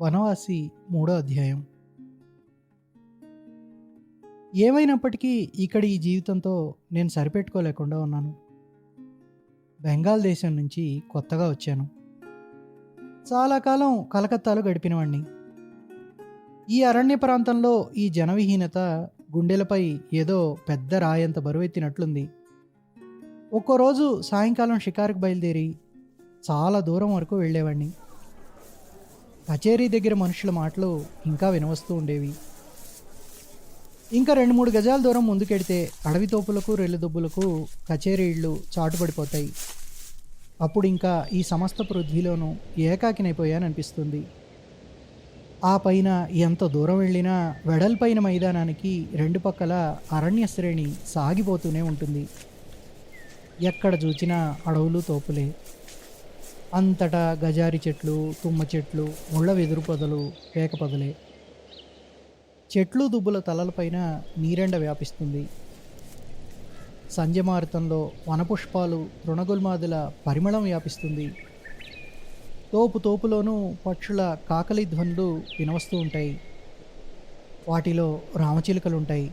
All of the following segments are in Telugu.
వనవాసి మూడో అధ్యాయం. ఏమైనప్పటికీ ఇక్కడ ఈ జీవితంతో నేను సరిపెట్టుకోలేకుండా ఉన్నాను. బెంగాల్ దేశం నుంచి కొత్తగా వచ్చాను. చాలా కాలం కలకత్తాలో గడిపినవాణ్ణి. ఈ అరణ్య ప్రాంతంలో ఈ జనవిహీనత గుండెలపై ఏదో పెద్ద రాయంత బరువెత్తినట్లుంది. ఒక్కో రోజు సాయంకాలం షికారుకు బయలుదేరి చాలా దూరం వరకు వెళ్ళేవాడిని కచేరీ దగ్గర మనుషుల మాటలు ఇంకా వినవస్తూ ఉండేవి. ఇంకా రెండు మూడు గజాల దూరం ముందుకెడితే అడవి తోపులకు రెల్లుదొబ్బులకు కచేరీ ఇళ్ళు చాటుపడిపోతాయి అప్పుడు ఇంకా ఈ సమస్త పృథ్వీలోనూ ఏకాకినైపోయాననిపిస్తుంది. ఆ పైన ఎంత దూరం వెళ్ళినా వెడల్పైన మైదానానికి రెండు పక్కల అరణ్య శ్రేణి సాగిపోతూనే ఉంటుంది. ఎక్కడ చూచినా అడవులు తోపులే. అంతటా గజారి చెట్లు తుమ్మ చెట్లు ముళ్ళ వెదురు పొదలు పేక పొదలే. చెట్లు దుబ్బుల తలలపైన నీరెండ వ్యాపిస్తుంది. సంధ్యమారుతంలో వనపుష్పాలు తృణగుల్మాదుల పరిమళం వ్యాపిస్తుంది. తోపు తోపులోనూ పక్షుల కాకలి ధ్వనులు వినవస్తూ ఉంటాయి. వాటిలో రామచిలుకలుంటాయి.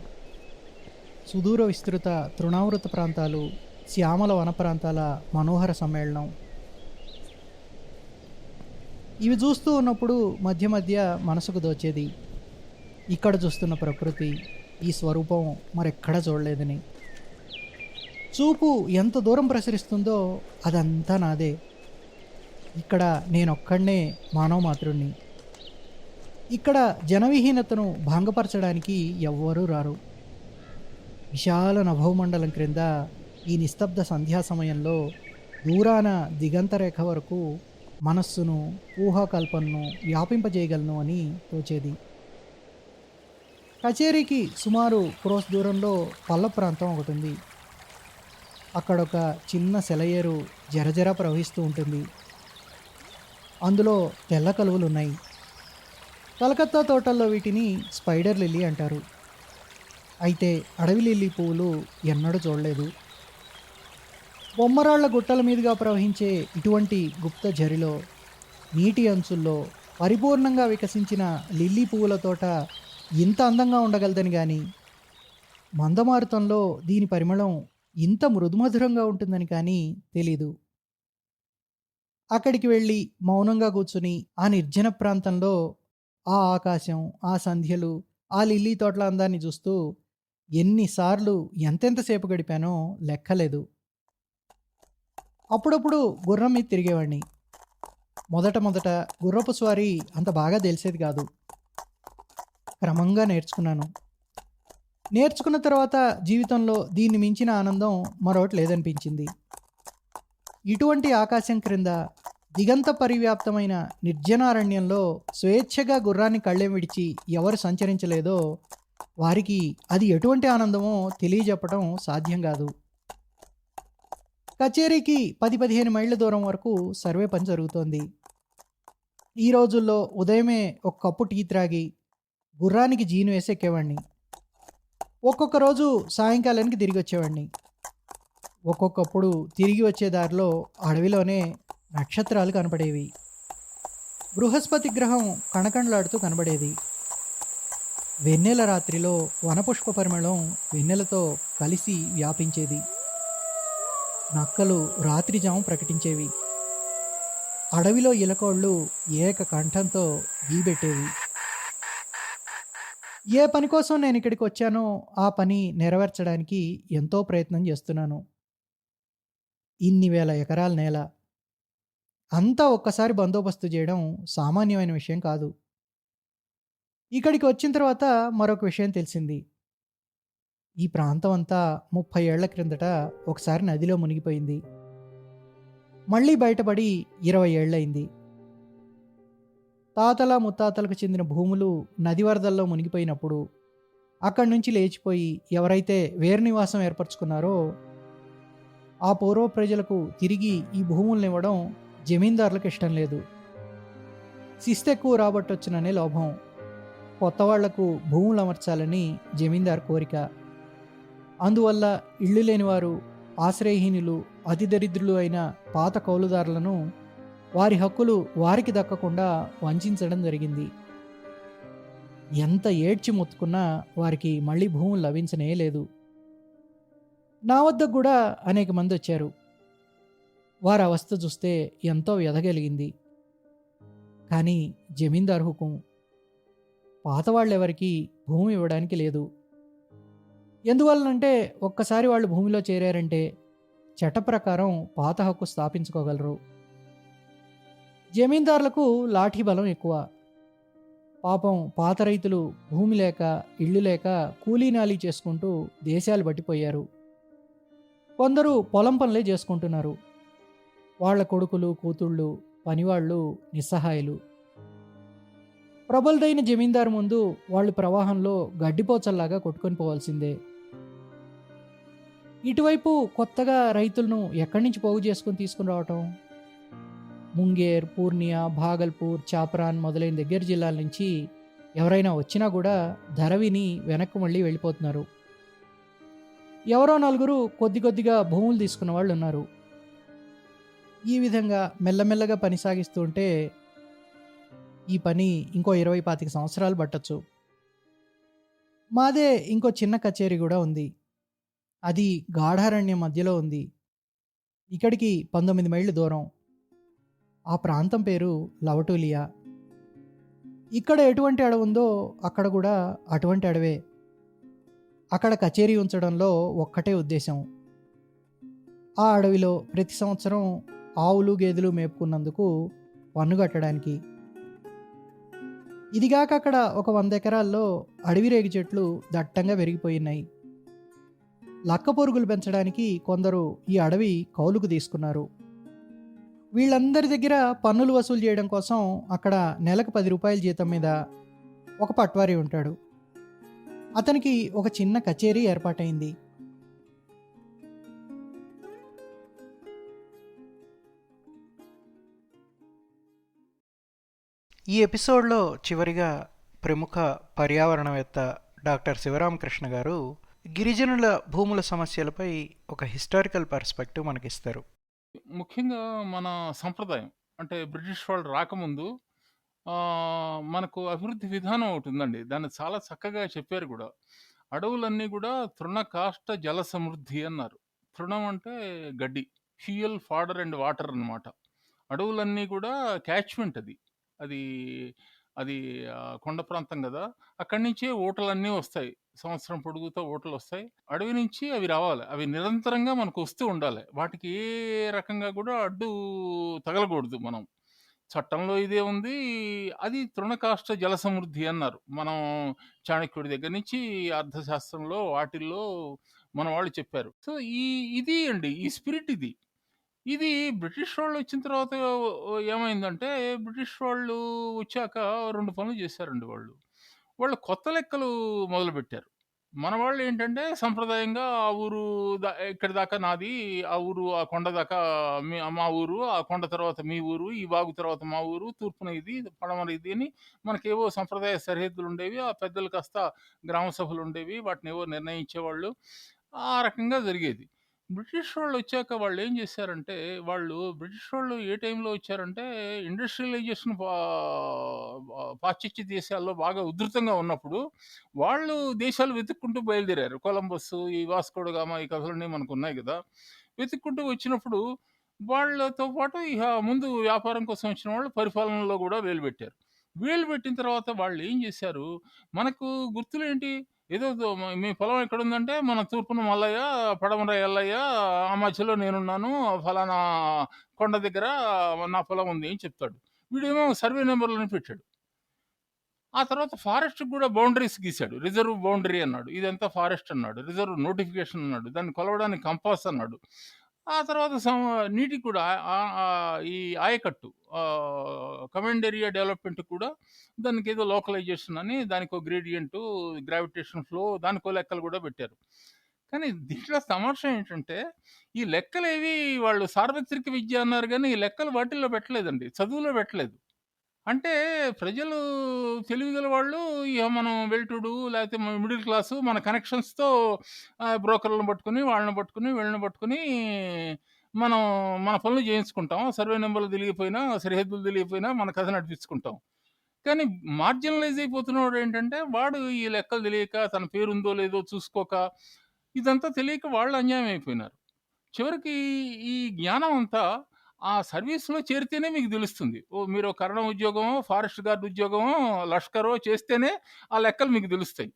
సుదూర విస్తృత తృణావృత ప్రాంతాలు శ్యామల వన ప్రాంతాల మనోహర సమ్మేళనం. ఇవి చూస్తూ ఉన్నప్పుడు మధ్య మధ్య మనసుకు దోచేది ఇక్కడ చూస్తున్న ప్రకృతి ఈ స్వరూపం మరెక్కడ చూడలేదని. చూపు ఎంత దూరం ప్రసరిస్తుందో అదంతా నాదే. ఇక్కడ నేనొక్కడనే మానవ మాతృణ్ణి ఇక్కడ జనవిహీనతను భంగపరచడానికి ఎవ్వరూ రారు. విశాల నభోమండలం క్రింద ఈ నిస్తబ్ద సంధ్యా సమయంలో దూరాన దిగంతరేఖ వరకు మనస్సును ఊహాకల్పనను వ్యాపింపజేయగలను అని తోచేది. కచేరీకి సుమారు క్రోస్ దూరంలో పల్ల ప్రాంతం ఒకటి ఉంది అక్కడ ఒక చిన్న సెలయేరు జరజర ప్రవహిస్తూ ఉంటుంది. అందులో తెల్ల కలువలు ఉన్నాయి కలకత్తా తోటల్లో వీటిని స్పైడర్ లిల్లీ అంటారు. అయితే అడవి లిల్లీ పువ్వులు ఎన్నడూ చూడలేదు. బొమ్మరాళ్ళ గుట్టల మీదుగా ప్రవహించే ఇటువంటి గుప్త జరిలో నీటి అంచుల్లో పరిపూర్ణంగా వికసించిన లిల్లీ పువ్వుల తోట ఇంత అందంగా ఉండగలదని కానీ మందమారుతంలో దీని పరిమళం ఇంత మృదుమధురంగా ఉంటుందని కానీ తెలీదు. అక్కడికి వెళ్ళి మౌనంగా కూర్చుని ఆ నిర్జన ప్రాంతంలో ఆ ఆకాశం ఆ సంధ్యలు ఆ లిల్లీ తోటల అందాన్ని చూస్తూ ఎన్నిసార్లు ఎంతెంతసేపు గడిపానో లెక్కలేదు. అప్పుడప్పుడు గుర్రం మీద తిరిగేవాడిని. మొదట మొదట గుర్రపు స్వారీ అంత బాగా తెలిసేది కాదు. క్రమంగా నేర్చుకున్నాను. నేర్చుకున్న తర్వాత జీవితంలో దీన్ని మించిన ఆనందం మరొకటి లేదనిపించింది. ఇటువంటి ఆకాశం క్రింద దిగంత పరివ్యాప్తమైన నిర్జనారణ్యంలో స్వేచ్ఛగా గుర్రాన్ని కళ్ళెం విడిచి ఎవరు సంచరించలేదో వారికి అది ఎటువంటి ఆనందమో తెలియజెప్పడం సాధ్యం కాదు. కచేరీకి పది పదిహేను మైళ్ళ దూరం వరకు సర్వే పని జరుగుతోంది. ఈ రోజుల్లో ఉదయమే ఒక కప్పు టీ త్రాగి గుర్రానికి జీను వేసి ఎక్కేవాడిని ఒక్కొక్క రోజు సాయంకాలానికి తిరిగి వచ్చేవాడిని ఒక్కొక్కప్పుడు తిరిగి వచ్చే దారిలో అడవిలోనే నక్షత్రాలు కనపడేవి. బృహస్పతి గ్రహం కణకణలాడుతూ కనబడేది వెన్నెల రాత్రిలో వనపుష్ప పరిమళం వెన్నెలతో కలిసి వ్యాపించేది. నక్కలు రాత్రిజాము ప్రకటించేవి. అడవిలో ఇలకోళ్ళు ఏక కంఠంతో ఈబెట్టేవి ఏ పని కోసం నేను ఇక్కడికి వచ్చానో ఆ పని నెరవేర్చడానికి ఎంతో ప్రయత్నం చేస్తున్నాను. ఇన్ని వేల ఎకరాల నేల. అంతా ఒక్కసారి బందోబస్తు చేయడం సామాన్యమైన విషయం కాదు. ఇక్కడికి వచ్చిన తర్వాత మరొక విషయం తెలిసింది. ఈ ప్రాంతం అంతా ముప్పై ఏళ్ళ క్రిందట ఒకసారి నదిలో మునిగిపోయింది. మళ్ళీ బయటపడి ఇరవై ఏళ్ళయింది తాతల ముత్తాతలకు చెందిన భూములు నది వరదల్లో మునిగిపోయినప్పుడు అక్కడి నుంచి లేచిపోయి ఎవరైతే వేరు నివాసం ఏర్పరచుకున్నారో ఆ పూర్వ ప్రజలకు తిరిగి ఈ భూములను ఇవ్వడం జమీందారులకు ఇష్టం లేదు. శిస్తెక్కువ రాబట్టొచ్చుననే లోభం. కొత్త వాళ్ళకు భూములు అమర్చాలని జమీందార్ కోరిక. అందువల్ల ఇళ్ళు లేనివారు ఆశ్రయహీనులు అతి దరిద్రులు అయిన పాత కౌలుదారులను వారి హక్కులు వారికి దక్కకుండా వంచడం జరిగింది. ఎంత ఏడ్చి మొత్తుకున్నా వారికి మళ్ళీ భూములు లభించనే లేదు. నా వద్ద కూడా అనేక మంది వచ్చారు. వారి అవస్థ చూస్తే ఎంతో వ్యధగలిగింది. కానీ జమీందార్ హుకుం పాతవాళ్ళెవరికి భూమి ఇవ్వడానికి లేదు. ఎందువల్లనంటే ఒక్కసారి వాళ్ళు భూమిలో చేరారంటే చట్ట ప్రకారం పాత హక్కు స్థాపించుకోగలరు. జమీందారులకు లాఠీ బలం ఎక్కువ. పాపం పాత రైతులు భూమి లేక ఇళ్ళు లేక కూలీనాలి చేసుకుంటూ దేశాలు పట్టిపోయారు కొందరు పొలం పనులే చేసుకుంటున్నారు. వాళ్ళ కొడుకులు కూతుళ్ళు పనివాళ్ళు నిస్సహాయులు. ప్రబలదైన జమీందారు ముందు వాళ్ళు ప్రవాహంలో గడ్డిపోచల్లాగా కొట్టుకొని పోవాల్సిందే. ఇటువైపు కొత్తగా రైతులను ఎక్కడి నుంచి పోగు చేసుకొని తీసుకుని రావటం? ముంగేర్ పూర్ణియా భాగల్పూర్ చాపరాన్ మొదలైన దగ్గర జిల్లాల నుంచి ఎవరైనా వచ్చినా కూడా ధర విని వెనక్కి మళ్ళీ వెళ్ళిపోతున్నారు. ఎవరో నలుగురు కొద్ది కొద్దిగా భూములు తీసుకున్న వాళ్ళు ఉన్నారు. ఈ విధంగా మెల్లమెల్లగా పని సాగిస్తుంటే ఈ పని ఇంకో ఇరవై పాతిక సంవత్సరాలు పట్టచ్చు. మాదే ఇంకో చిన్న కచేరీ కూడా ఉంది. అది గాఢారణ్యం మధ్యలో ఉంది. ఇక్కడికి పంతొమ్మిది మైళ్ళు దూరం. ఆ ప్రాంతం పేరు లవటూలియా. ఇక్కడ ఎటువంటి అడవి ఉందో అక్కడ కూడా అటువంటి అడవే. అక్కడ కచేరీ ఉంచడంలో ఒక్కటే ఉద్దేశం. ఆ అడవిలో ప్రతి సంవత్సరం ఆవులు గేదెలు మేపుకున్నందుకు పన్ను కట్టడానికి. ఇదిగాక అక్కడ ఒక వంద ఎకరాల్లో అడవి రేగి చెట్లు దట్టంగా పెరిగిపోయినాయి లక్క పొరుగులు పెంచడానికి కొందరు ఈ అడవి కౌలుకు తీసుకున్నారు. వీళ్ళందరి దగ్గర పన్నులు వసూలు చేయడం కోసం అక్కడ నెలకు పది రూపాయల జీతం మీద ఒక పట్వారీ ఉంటాడు. అతనికి ఒక చిన్న కచేరీ ఏర్పాటైంది. ఈ ఎపిసోడ్లో చివరిగా ప్రముఖ పర్యావరణవేత్త డాక్టర్ శివరామకృష్ణ గారు గిరిజనుల భూముల సమస్యలపై ఒక హిస్టారికల్ పర్స్పెక్టివ్ మనకిస్తారు. ముఖ్యంగా మన సంప్రదాయం అంటే బ్రిటిష్ వాళ్ళు రాకముందు మనకు అభివృద్ధి విధానం ఒకటి ఉందండి. దాన్ని చాలా చక్కగా చెప్పారు కూడా. అడవులన్నీ కూడా తృణకాష్ట జల సమృద్ధి అన్నారు. తృణం అంటే గడ్డి ఫ్యూయల్ ఫాడర్ అండ్ వాటర్ అన్నమాట. అడవులన్నీ కూడా క్యాచ్మెంట్ అది. అది అది కొండ ప్రాంతం కదా. అక్కడి నుంచే ఓటలన్నీ వస్తాయి. సంవత్సరం పొడుగుతో ఓట్లు వస్తాయి అడవి నుంచి అవి రావాలి. అవి నిరంతరంగా మనకు వస్తూ ఉండాలి. వాటికి ఏ రకంగా కూడా అడ్డు తగలకూడదు మనం. చట్టంలో ఇదే ఉంది. అది తృణకాష్ట జల సమృద్ధి అన్నారు. మనం చాణక్యుడి దగ్గర నుంచి అర్థశాస్త్రంలో వాటిల్లో మన వాళ్ళు చెప్పారు. సో ఈ ఇది అండి. ఈ స్పిరిట్ ఇది. ఇది బ్రిటిష్ వాళ్ళు వచ్చిన తర్వాత ఏమైందంటే బ్రిటిష్ వాళ్ళు వచ్చాక రెండు పనులు చేశారండి వాళ్ళు. వాళ్ళు కొత్త లెక్కలు మొదలుపెట్టారు. మన వాళ్ళు ఏంటంటే సంప్రదాయంగా ఆ ఊరు దా- ఇక్కడి దాకా నాది ఆ ఊరు ఆ కొండ దాకా మీ మా ఊరు ఆ కొండ తర్వాత మీ ఊరు ఈ వాగు తర్వాత మా ఊరు తూర్పున ఇది పడమర ఇది అని మనకేవో సంప్రదాయ సరిహద్దులు ఉండేవి ఆ పెద్దలు కాస్త గ్రామ సభలు ఉండేవి వాటిని ఏవో నిర్ణయించేవాళ్ళు. ఆ రకంగా జరిగేది. బ్రిటిష్ వాళ్ళు వచ్చాక వాళ్ళు ఏం చేశారంటే వాళ్ళు బ్రిటిష్ వాళ్ళు ఏ టైంలో వచ్చారంటే ఇండస్ట్రియలైజేషన్ పాశ్చాత్య దేశాల్లో బాగా ఉధృతంగా ఉన్నప్పుడు వాళ్ళు దేశాలు వెతుక్కుంటూ బయలుదేరారు. కొలంబస్ ఈ వాస్కోడగామా ఈ కథలన్నీ మనకు ఉన్నాయి కదా. వెతుక్కుంటూ వచ్చినప్పుడు వాళ్ళతో పాటు ఇక ముందు వ్యాపారం కోసం వచ్చిన వాళ్ళు పరిపాలనలో కూడా వేలు పెట్టారు వేలు పెట్టిన తర్వాత వాళ్ళు ఏం చేశారు? మనకు గుర్తులేంటి? ఏదో మీ పొలం ఎక్కడ ఉందంటే మన తూర్పున మల్లయ్య పడమర ఎల్లయ్య ఆ మధ్యలో నేనున్నాను ఫలానా కొండ దగ్గర నా పొలం ఉంది అని చెప్తాడు. వీడేమో సర్వే నెంబర్లను పెట్టాడు. ఆ తర్వాత ఫారెస్ట్ కూడా బౌండరీస్ గీశాడు. రిజర్వ్ బౌండరీ అన్నాడు. ఇదంతా ఫారెస్ట్ అన్నాడు. రిజర్వ్ నోటిఫికేషన్ అన్నాడు. దాన్ని కొలవడానికి కంపాస్ అన్నాడు. ఆ తర్వాత సం- నీటికి కూడా ఈ ఆయకట్టు కమెండ్ ఏరియా డెవలప్మెంట్ కూడా దానికి ఏదో లోకలైజేషన్ అని దానికి ఒక గ్రేడియంట్ గ్రావిటేషన్ ఫ్లో దానికో లెక్కలు కూడా పెట్టారు. కానీ దీంట్లో తమాషా ఏంటంటే ఈ లెక్కలు ఏవి వాళ్ళు సార్వత్రిక విద్య అన్నారు కానీ ఈ లెక్కలు వాటిల్లో పెట్టలేదండి చదువులో పెట్టలేదు. అంటే ప్రజలు తెలివిగల వాళ్ళు ఇక మనం వెల్టుడు లేకపోతే మిడిల్ క్లాసు మన కనెక్షన్స్తో బ్రోకర్లను పట్టుకుని వాళ్ళని పట్టుకుని వీళ్ళని పట్టుకుని మనం మన పనులు చేయించుకుంటాం. సర్వే నెంబర్లు తెలియకపోయినా, సరిహద్దులు తెలియకపోయినా మన కథ నడిపించుకుంటాం. కానీ మార్జినలైజ్ అయిపోతున్నోడేంటంటే, వాడు ఈ లెక్కలు తెలియక, తన పేరుందో లేదో చూసుకోక, ఇదంతా తెలియక వాళ్ళు అన్యాయం అయిపోయినారు. చివరికి ఈ జ్ఞానం అంతా ఆ సర్వీస్‌లో చేరితేనే మీకు తెలుస్తుంది. ఓ మీరు కరణ ఉద్యోగమో, ఫారెస్ట్ గార్డ్ ఉద్యోగమో, లష్కరో చేస్తేనే ఆ లెక్కలు మీకు తెలుస్తాయి.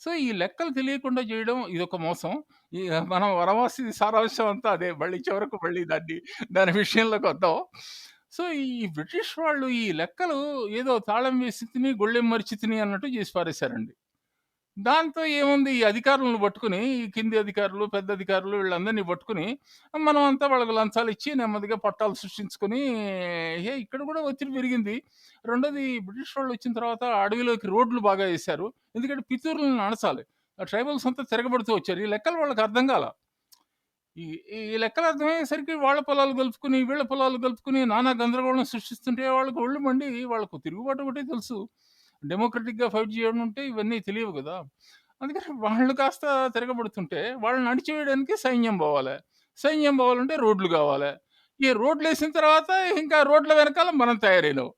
సో, ఈ లెక్కలు తెలియకుండా చేయడం ఇదొక మోసం. ఈ మనం వనవాసి సారాంశం అంతా అదే. మళ్ళీ చివరకు మళ్ళీ దాన్ని దాని విషయంలోకి వద్దాం. సో, ఈ బ్రిటిష్ వాళ్ళు ఈ లెక్కలు ఏదో తాళం వేసి తిని, గొళ్ళెం మరిచి తిని అన్నట్టు చేసి పారేశారండి. దాంతో ఏముంది ఈ అధికారులను పట్టుకుని ఈ కింది అధికారులు, పెద్ద అధికారులు వీళ్ళందరిని పట్టుకుని మనం అంతా వాళ్ళకి లంచాలిచ్చి నెమ్మదిగా పట్టాలు సృష్టించుకొని, ఏ ఇక్కడ కూడా ఒత్తిడి పెరిగింది. రెండోది బ్రిటిష్ వాళ్ళొచ్చిన తర్వాత అడవిలోకి రోడ్లు బాగా వేశారు ఎందుకంటే పితూరులను అణచాలి. ఆ ట్రైబల్స్ అంతా తిరగబడుతూ వచ్చారు. ఈ లెక్కలు వాళ్ళకి అర్థం కాలా. ఈ ఈ లెక్కలు అర్థమయ్యేసరికి వాళ్ళ పొలాలు గలుపుకొని వీళ్ళ పొలాలు కలుపుకొని నానా గందరగోళం సృష్టిస్తుంటే వాళ్ళకి ఒళ్ళు మండి వాళ్ళకు తిరుగుబాటు ఒకటే తెలుసు. డెమోక్రటిక్‌గా ఫైట్ చేయడం ఉంటే ఇవన్నీ తెలియవు కదా. అందుకని వాళ్ళు కాస్త తిరగబడుతుంటే వాళ్ళని అణిచివేయడానికి సైన్యం పోవాలి. సైన్యం పోవాలంటే రోడ్లు కావాలి. ఈ రోడ్లు వేసిన తర్వాత ఇంకా రోడ్ల వెనకాల మనం తయారైనాం.